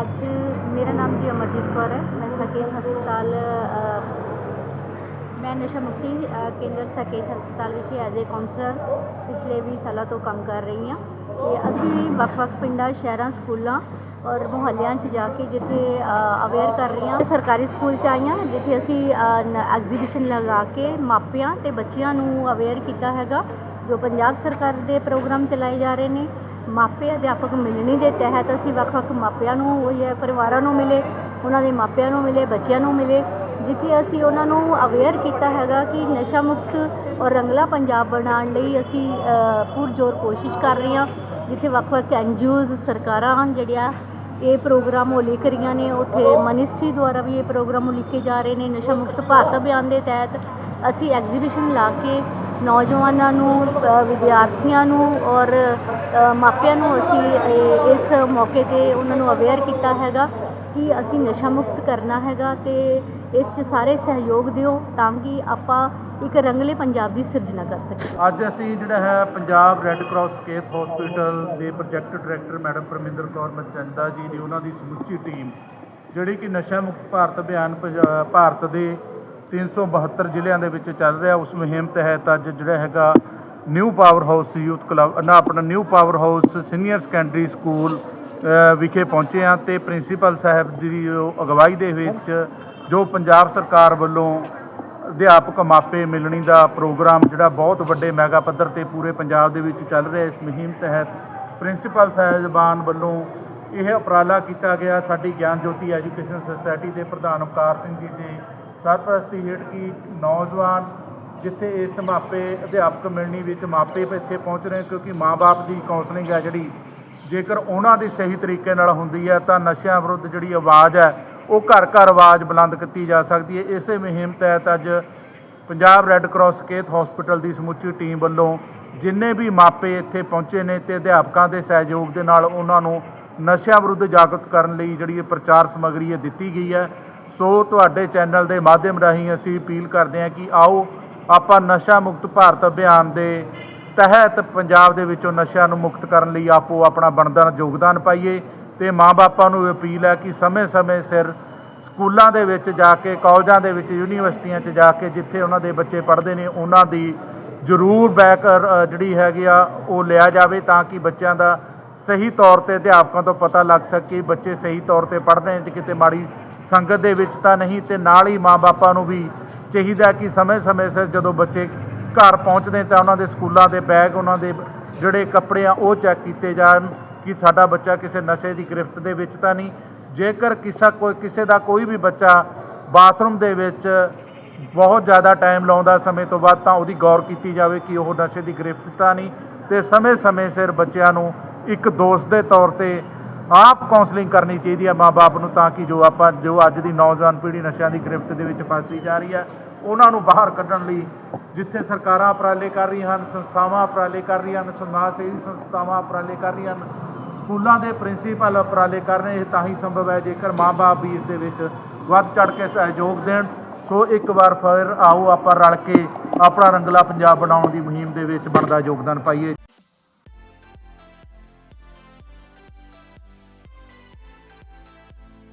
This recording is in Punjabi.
ਅੱਜ ਮੇਰਾ ਨਾਮ ਜੀ ਅਮਰਜੀਤ ਕੌਰ ਹੈ। ਮੈਂ ਸਕੇਤ ਹਸਪਤਾਲ ਮੈਂ ਨਸ਼ਾ ਮੁਕਤੀ ਕੇਂਦਰ ਸਕੇਤ ਹਸਪਤਾਲ ਵਿਖੇ ਐਜ਼ ਏ ਕਾਉਂਸਲਰ ਪਿਛਲੇ 20 ਸਾਲਾਂ ਤੋਂ ਕੰਮ ਕਰ ਰਹੀ ਹਾਂ। ਤੇ ਅਸੀਂ ਵੱਖ-ਵੱਖ ਪਿੰਡਾਂ, ਸ਼ਹਿਰਾਂ, ਸਕੂਲਾਂ ਔਰ ਮੁਹੱਲਿਆਂ 'ਚ ਜਾ ਕੇ ਜਿੱਥੇ ਅਵੇਅਰ ਕਰ ਰਹੀ ਹਾਂ, ਸਰਕਾਰੀ ਸਕੂਲ 'ਚ ਆਈਆਂ ਜਿੱਥੇ ਅਸੀਂ ਐਗਜ਼ੀਬਿਸ਼ਨ ਲਗਾ ਕੇ ਮਾਪਿਆਂ ਤੇ ਬੱਚਿਆਂ ਨੂੰ ਅਵੇਅਰ ਕੀਤਾ ਹੈਗਾ, ਜੋ ਪੰਜਾਬ ਸਰਕਾਰ ਦੇ ਪ੍ਰੋਗਰਾਮ ਚਲਾਏ ਜਾ ਰਹੇ ਨੇ। ਮਾਪੇ ਅਧਿਆਪਕ ਮਿਲਣੀ ਦੇ ਤਹਿਤ ਅਸੀਂ ਵੱਖ-ਵੱਖ ਮਾਪਿਆਂ ਨੂੰ ਹੋਈ ਹੈ, ਪਰਿਵਾਰਾਂ ਨੂੰ ਮਿਲੇ, ਉਹਨਾਂ ਦੇ ਮਾਪਿਆਂ ਨੂੰ ਮਿਲੇ, ਬੱਚਿਆਂ ਨੂੰ ਮਿਲੇ, ਜਿੱਥੇ ਅਸੀਂ ਉਹਨਾਂ ਨੂੰ ਅਵੇਅਰ ਕੀਤਾ ਹੈਗਾ ਕਿ ਨਸ਼ਾ ਮੁਕਤ ਔਰ ਰੰਗਲਾ ਪੰਜਾਬ ਬਣਾਉਣ ਲਈ ਅਸੀਂ ਪੁਰਜ਼ੋਰ ਕੋਸ਼ਿਸ਼ ਕਰ ਰਹੇ ਹਾਂ, ਜਿੱਥੇ ਵੱਖ-ਵੱਖ ਐਨਜੀਓਜ਼ ਸਰਕਾਰਾਂ ਹਨ ਜਿਹੜੀਆਂ ਇਹ ਪ੍ਰੋਗਰਾਮ ਉਲੀਕ ਰਹੀਆਂ ਨੇ, ਉੱਥੇ ਮਨਿਸਟਰੀ ਦੁਆਰਾ ਵੀ ਇਹ ਪ੍ਰੋਗਰਾਮ ਉਲੀਕੇ ਜਾ ਰਹੇ ਨੇ, ਨਸ਼ਾ ਮੁਕਤ ਭਾਰਤ ਅਭਿਆਨ ਦੇ ਤਹਿਤ ਅਸੀਂ ਐਗਜ਼ੀਬਿਸ਼ਨ ਲਾ ਕੇ ਨੌਜਵਾਨਾਂ ਨੂੰ ਵਿਦਿਆਰਥੀਆਂ ਨੂੰ ਔਰ ਮਾਪਿਆਂ ਨੂੰ ਅਸੀਂ ਇਸ ਮੌਕੇ ਤੇ ਉਹਨਾਂ ਨੂੰ ਅਵੇਅਰ ਕੀਤਾ ਹੈਗਾ ਕਿ ਅਸੀਂ ਨਸ਼ਾ ਮੁਕਤ ਕਰਨਾ ਹੈਗਾ ਤੇ ਇਸ 'ਚ ਸਾਰੇ ਸਹਿਯੋਗ ਦਿਓ ਤਾਂ ਕਿ ਆਪਾਂ ਇੱਕ ਰੰਗਲੇ ਪੰਜਾਬ ਦੀ ਸਿਰਜਣਾ ਕਰ ਸਕੀਏ। ਅੱਜ ਅਸੀਂ ਜਿਹੜਾ ਹੈ Punjab red cross Saket hospital ਦੇ project director madam Parminder Kaur Machanda ji ਦੀ ਉਹਨਾਂ ਦੀ ਸਮੁੱਚੀ ਟੀਮ ਜਿਹੜੀ ਕਿ ਨਸ਼ਾ ਮੁਕਤ ਭਾਰਤ ਅਭਿਆਨ ਪੰਜਾ- ਭਾਰਤ ਦੇ 372 ਜ਼ਿਲ੍ਹਿਆਂ ਦੇ ਵਿੱਚ ਚੱਲ ਰਿਹਾ ਉਸ ਮੁਹਿੰਮ ਤਹਿਤ ਅੱਜ ਜਿਹੜਾ ਹੈਗਾ new power house youth club, ਨਾ ਆਪਣਾ new power house senior secondary school ਵਿਖੇ ਪਹੁੰਚੇ ਹਾਂ ਤੇ ਪ੍ਰਿੰਸੀਪਲ ਸਾਹਿਬ ਦੀ ਅਗਵਾਈ ਦੇ ਵਿੱਚ ਜੋ ਪੰਜਾਬ ਸਰਕਾਰ ਵੱਲੋਂ ਅਧਿਆਪਕ ਮਾਪੇ ਮਿਲਣੀ ਦਾ ਪ੍ਰੋਗਰਾਮ ਜਿਹੜਾ ਬਹੁਤ ਵੱਡੇ ਮੈਗਾ ਪੱਧਰ ਤੇ ਪੂਰੇ ਪੰਜਾਬ ਦੇ ਵਿੱਚ ਚੱਲ ਰਿਹਾ ਇਸ ਮੁਹਿੰਮ ਤਹਿਤ, ਪ੍ਰਿੰਸੀਪਲ ਸਾਹਿਬਾਨ ਵੱਲੋਂ ਇਹ ਉਪਰਾਲਾ ਕੀਤਾ ਗਿਆ। ਸਾਡੀ ਗਿਆਨ ਜੋਤੀ ਐਜੂਕੇਸ਼ਨ ਸੁਸਾਇਟੀ ਦੇ ਪ੍ਰਧਾਨ ਉਪਕਾਰ ਸਿੰਘ ਜੀ ਦੇ ਸਰਪ੍ਰਸਤੀ ਹੇਠ ਕੀ ਨੌਜਵਾਨ ਜਿੱਥੇ ਇਸ ਮਾਪੇ, ਅਧਿਆਪਕ ਮਿਲਣੀ ਵਿੱਚ ਮਾਪੇ ਇੱਥੇ ਪਹੁੰਚ ਰਹੇ ਕਿਉਂਕਿ ਮਾਪੇ ਦੀ ਕਾਉਂਸਲਿੰਗ ਹੈ ਜਿਹੜੀ, ਜੇਕਰ ਉਹਨਾਂ ਦੀ ਸਹੀ ਤਰੀਕੇ ਨਾਲ ਹੁੰਦੀ ਹੈ ਤਾਂ ਨਸ਼ਿਆਂ ਵਿਰੁੱਧ ਜਿਹੜੀ ਆਵਾਜ਼ ਹੈ, ਉਹ ਘਰ ਘਰ ਆਵਾਜ਼ ਬੁਲੰਦ ਕੀਤੀ ਜਾ ਸਕਦੀ ਹੈ। ਇਸੇ ਮੁਹਿੰਮ ਤਹਿਤ ਅੱਜ Punjab red cross Saket hospital ਦੀ ਸਮੁੱਚੀ ਟੀਮ ਵੱਲੋਂ ਜਿੰਨੇ ਵੀ ਮਾਪੇ ਇੱਥੇ ਪਹੁੰਚੇ ਨੇ ਤੇ ਅਧਿਆਪਕਾਂ ਦੇ ਸਹਿਯੋਗ ਦੇ ਨਾਲ ਉਹਨਾਂ ਨੂੰ ਨਸ਼ਿਆਂ ਵਿਰੁੱਧ ਜਾਗਰੂਕ ਕਰਨ ਲਈ ਜਿਹੜੀ ਇਹ ਪ੍ਰਚਾਰ ਸਮੱਗਰੀ ਹੈ ਦਿੱਤੀ ਗਈ ਹੈ। ਸੋ ਤੁਹਾਡੇ ਚੈਨਲ ਦੇ ਮਾਧਿਅਮ ਰਾਹੀਂ ਅਸੀਂ ਅਪੀਲ ਕਰਦੇ ਹਾਂ ਕਿ ਆਓ ਆਪਾਂ ਨਸ਼ਾ ਮੁਕਤ ਭਾਰਤ ਅਭਿਆਨ ਦੇ ਤਹਿਤ ਪੰਜਾਬ ਦੇ ਵਿੱਚੋਂ ਨਸ਼ਿਆਂ ਨੂੰ ਮੁਕਤ ਕਰਨ ਲਈ ਆਪੋ ਆਪਣਾ ਬਣਦਾ ਯੋਗਦਾਨ ਪਾਈਏ ਤੇ ਮਾਪਿਆਂ ਨੂੰ ਇਹ ਅਪੀਲ ਹੈ ਕਿ ਸਮੇਂ-ਸਮੇਂ ਸਿਰ ਸਕੂਲਾਂ ਦੇ ਵਿੱਚ ਜਾ ਕੇ, ਕਾਲਜਾਂ ਦੇ ਵਿੱਚ, ਯੂਨੀਵਰਸਿਟੀਆਂ 'ਚ ਜਾ ਕੇ ਜਿੱਥੇ ਉਹਨਾਂ ਦੇ ਬੱਚੇ ਪੜ੍ਹਦੇ ਨੇ, ਉਹਨਾਂ ਦੀ ਜ਼ਰੂਰ ਬੈਕ ਜਿਹੜੀ ਹੈਗੀ ਆ, ਉਹ ਲਿਆ ਜਾਵੇ ਤਾਂ ਕਿ ਬੱਚਿਆਂ ਦਾ ਸਹੀ ਤੌਰ ਤੇ ਅਧਿਆਪਕਾਂ ਤੋਂ ਪਤਾ ਲੱਗ ਸਕੇ ਬੱਚੇ ਸਹੀ ਤੌਰ ਤੇ ਪੜ੍ਹ ਰਹੇ ਨੇ ਕਿਤੇ ਮਾੜੀ ਸੰਗਤ ਦੇ ਵਿੱਚ ਤਾਂ ਨਹੀਂ ਤੇ ਨਾਲ ਹੀ ਮਾਪਿਆਂ ਨੂੰ ਵੀ ਚਾਹੀਦਾ ਕਿ ਸਮੇਂ-ਸਮੇਂ ਸਿਰ ਜਦੋਂ ਬੱਚੇ ਘਰ ਪਹੁੰਚਦੇ ਤਾਂ ਉਹਨਾਂ ਦੇ ਸਕੂਲਾਂ ਦੇ ਬੈਗ, ਉਹਨਾਂ ਦੇ ਜਿਹੜੇ ਕੱਪੜੇ ਆ ਉਹ ਚੈੱਕ ਕੀਤੇ ਜਾਣ ਕਿ ਸਾਡਾ ਬੱਚਾ ਕਿਸੇ ਨਸ਼ੇ ਦੀ ਗ੍ਰਿਫਤ ਦੇ ਵਿੱਚ ਤਾਂ ਨਹੀਂ। ਜੇਕਰ ਕਿਸੇ ਕੋਈ, ਕਿਸੇ ਦਾ ਕੋਈ ਵੀ ਬੱਚਾ ਬਾਥਰੂਮ ਦੇ ਵਿੱਚ ਬਹੁਤ ਜ਼ਿਆਦਾ ਟਾਈਮ ਲਾਉਂਦਾ ਸਮੇਂ ਤੋਂ ਬਾਅਦ ਤਾਂ ਉਹਦੀ ਗੌਰ ਕੀਤੀ ਜਾਵੇ ਕਿ ਉਹ ਨਸ਼ੇ ਦੀ ਗ੍ਰਿਫਤ ਤਾਂ ਨਹੀਂ ਤੇ ਸਮੇਂ-ਸਮੇਂ ਸਿਰ ਬੱਚਿਆਂ ਨੂੰ ਇੱਕ ਦੋਸਤ ਦੇ ਤੌਰ ਤੇ ਆਪ ਕਾਉਂਸਲਿੰਗ ਕਰਨੀ ਚਾਹੀਦੀ ਹੈ ਮਾਪੇ ਨੂੰ ਤਾਂ ਕਿ ਜੋ ਆਪਾਂ, ਜੋ ਅੱਜ ਦੀ ਨੌਜਵਾਨ ਪੀੜ੍ਹੀ ਨਸ਼ਿਆਂ ਦੀ ਗ੍ਰਿਫਤ ਦੇ ਵਿੱਚ ਫਸਦੀ ਜਾ ਰਹੀ ਹੈ ਉਹਨਾਂ ਨੂੰ ਬਾਹਰ ਕੱਢਣ ਲਈ ਜਿੱਥੇ ਸਰਕਾਰਾਂ ਉਪਰਾਲੇ ਕਰ ਰਹੀਆਂ ਹਨ, ਸੰਸਥਾਵਾਂ ਉਪਰਾਲੇ ਕਰ ਰਹੀਆਂ ਹਨ, ਸਮਾਜ ਸੇਵੀ ਸੰਸਥਾਵਾਂ ਉਪਰਾਲੇ ਕਰ ਰਹੀਆਂ ਹਨ, ਸਕੂਲਾਂ ਦੇ ਪ੍ਰਿੰਸੀਪਲ ਉਪਰਾਲੇ ਕਰ ਰਹੇ, ਇਹ ਤਾਂ ਹੀ ਸੰਭਵ ਹੈ ਜੇਕਰ ਮਾਪੇ ਵੀ ਇਸ ਦੇ ਵਿੱਚ ਵੱਧ ਚੜ ਕੇ ਸਹਿਯੋਗ ਦੇਣ। ਸੋ ਇੱਕ ਵਾਰ ਫਿਰ ਆਓ ਆਪਾਂ ਰਲ ਕੇ ਆਪਣਾ ਰੰਗਲਾ ਪੰਜਾਬ ਬਣਾਉਣ ਦੀ ਮੁਹਿੰਮ ਦੇ ਵਿੱਚ ਬਣਦਾ ਯੋਗਦਾਨ ਪਾਈਏ।